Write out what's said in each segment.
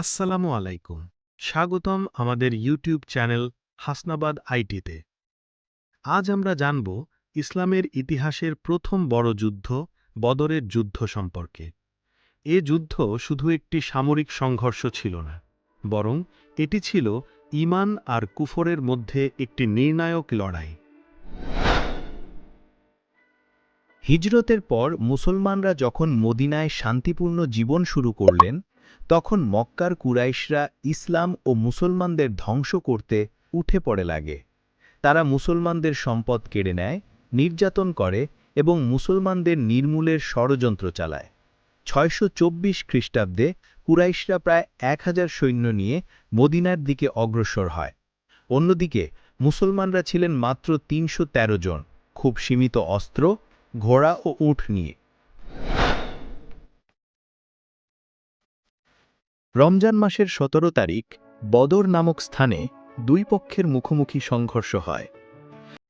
আসসালামু আলাইকুম। স্বাগতম আমাদের ইউটিউব চ্যানেল হাসনাবাদ আইটিতে। আজ আমরা জানব ইসলামের ইতিহাসের প্রথম বড় যুদ্ধ, বদরের যুদ্ধ সম্পর্কে। এ যুদ্ধ শুধু একটি সামরিক সংঘর্ষ ছিল না, বরং এটি ছিল ঈমান আর কুফরের মধ্যে একটি নির্ণায়ক লড়াই। হিজরতের পর মুসলমানরা যখন মদিনায় শান্তিপূর্ণ জীবন শুরু করলেন তখন মক্কার কুরাইশরা ইসলাম ও মুসলমানদের ধ্বংস করতে উঠে পড়ে লাগে। তারা মুসলমানদের সম্পদ কেড়ে নেয়, নির্যাতন করে এবং মুসলমানদের নির্মূলের ষড়যন্ত্র চালায়। ছয়শো চব্বিশ খ্রিস্টাব্দে কুরাইশরা প্রায় এক হাজার সৈন্য নিয়ে মদিনার দিকে অগ্রসর হয়। অন্যদিকে মুসলমানরা ছিলেন মাত্র তিনশো তেরো জন, খুব সীমিত অস্ত্র, ঘোড়া ও উঠ নিয়ে। রমজান মাসের সতেরো তারিখ বদর নামক স্থানে দুই পক্ষের মুখোমুখি সংঘর্ষ হয়।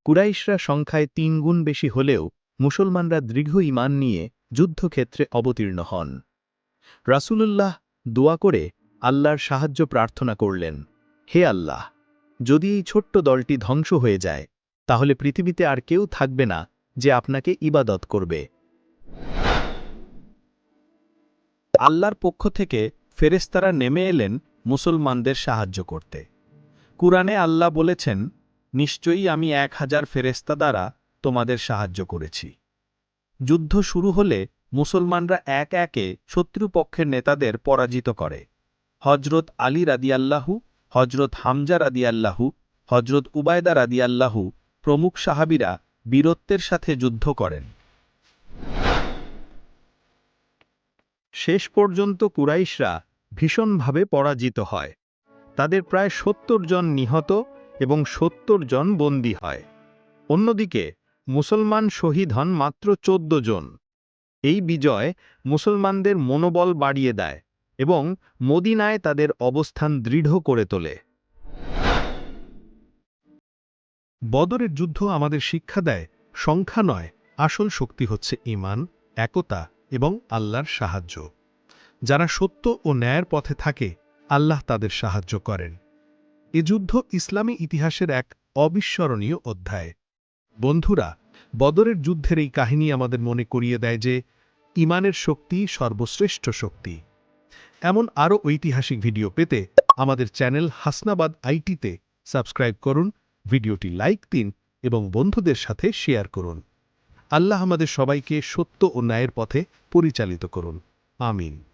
কুরাইশরা সংখ্যায় তিন গুণ বেশি হলেও মুসলমানরা দৃঢ় ইমান নিয়ে যুদ্ধক্ষেত্রে অবতীর্ণ হন। রাসূলুল্লাহ দোয়া করে আল্লাহর সাহায্য প্রার্থনা করলেন, হে আল্লাহ, যদি এই ছোট্ট দলটি ধ্বংস হয়ে যায়, তাহলে পৃথিবীতে আর কেউ থাকবে না যে আপনাকে ইবাদত করবে। আল্লাহর পক্ষ থেকে ফেরেস্তারা নেমে এলেন মুসলমানদের সাহায্য করতে। কুরআনে আল্লাহ বলেছেন, নিশ্চয়ই আমি এক হাজার ফেরেস্তা দ্বারা তোমাদের সাহায্য করেছি। যুদ্ধ শুরু হলে মুসলমানরা এক একে শত্রুপক্ষের নেতাদের পরাজিত করে। হজরত আলী রাদিয়াল্লাহু হজরত হামজা রাদিয়াল্লাহু হজরত উবায়দা রাদিয়াল্লাহু প্রমুখ সাহাবিরা বীরত্বের সাথে যুদ্ধ করেন। শেষ পর্যন্ত কুরাইশরা ভীষণভাবে পরাজিত হয়। তাদের প্রায় সত্তর জন নিহত এবং সত্তর জন বন্দী হয়। অন্যদিকে, মুসলমান শহীদ হন মাত্র চোদ্দ জন। এই বিজয় মুসলমানদের মনোবল বাড়িয়ে দেয় এবং মদিনায় তাদের অবস্থান দৃঢ় করে তোলে। বদরের যুদ্ধ আমাদের শিক্ষা দেয়, সংখ্যা নয়, আসল শক্তি হচ্ছে ঈমান, একতা এবং আল্লাহর সাহায্য। যারা সত্য ও ন্যায়ের পথে থাকে, আল্লাহ তাদের সাহায্য করেন। এ যুদ্ধ ইসলামী ইতিহাসের এক অবিস্মরণীয় অধ্যায়। বন্ধুরা, বদরের যুদ্ধের এই কাহিনী আমাদের মনে করিয়ে দেয় যে, ইমানের শক্তি সর্বশ্রেষ্ঠ শক্তি। এমন আরও ঐতিহাসিক ভিডিও পেতে আমাদের চ্যানেল হাসনাবাদ আইটিতে সাবস্ক্রাইব করুন, ভিডিওটি লাইক দিন এবং বন্ধুদের সাথে শেয়ার করুন। আল্লাহ আমাদের সবাইকে সত্য ও ন্যায়ের পথে পরিচালিত করুন। আমিন।